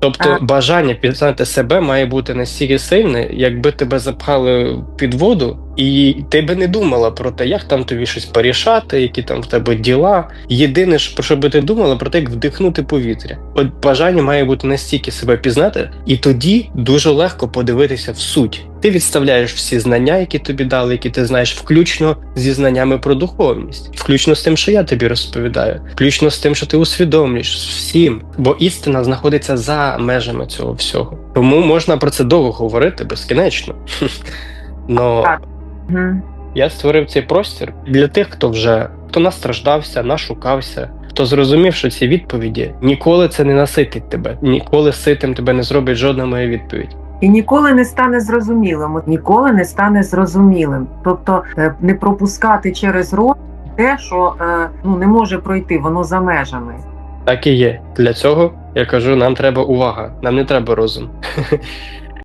Тобто а... бажання пізнати себе має бути настільки сильне, якби тебе запхали під воду, і ти би не думала про те, як там тобі щось порішати, які там в тебе діла. Єдине, про що би ти думала, про те, як вдихнути повітря. От бажання має бути настільки себе пізнати, і тоді дуже легко подивитися в суть. Ти відставляєш всі знання, які тобі дали, які ти знаєш, включно зі знаннями про духовність, включно з тим, що я тобі розповідаю, включно з тим, що ти усвідомлюєш всім. Бо істина знаходиться за межами цього всього. Тому можна про це довго говорити безкінечно. Но Так. Я створив цей простір для тих, хто вже хто настраждався, нашукався, хто зрозумів, що ці відповіді ніколи це не наситить тебе, ніколи ситим тебе не зробить жодна моя відповідь. І ніколи не стане зрозумілим. Ніколи не стане зрозумілим. Тобто е, не пропускати через рот те, що е, ну не може пройти, воно за межами. Так і є. Для цього я кажу, нам треба увага, нам не треба розум.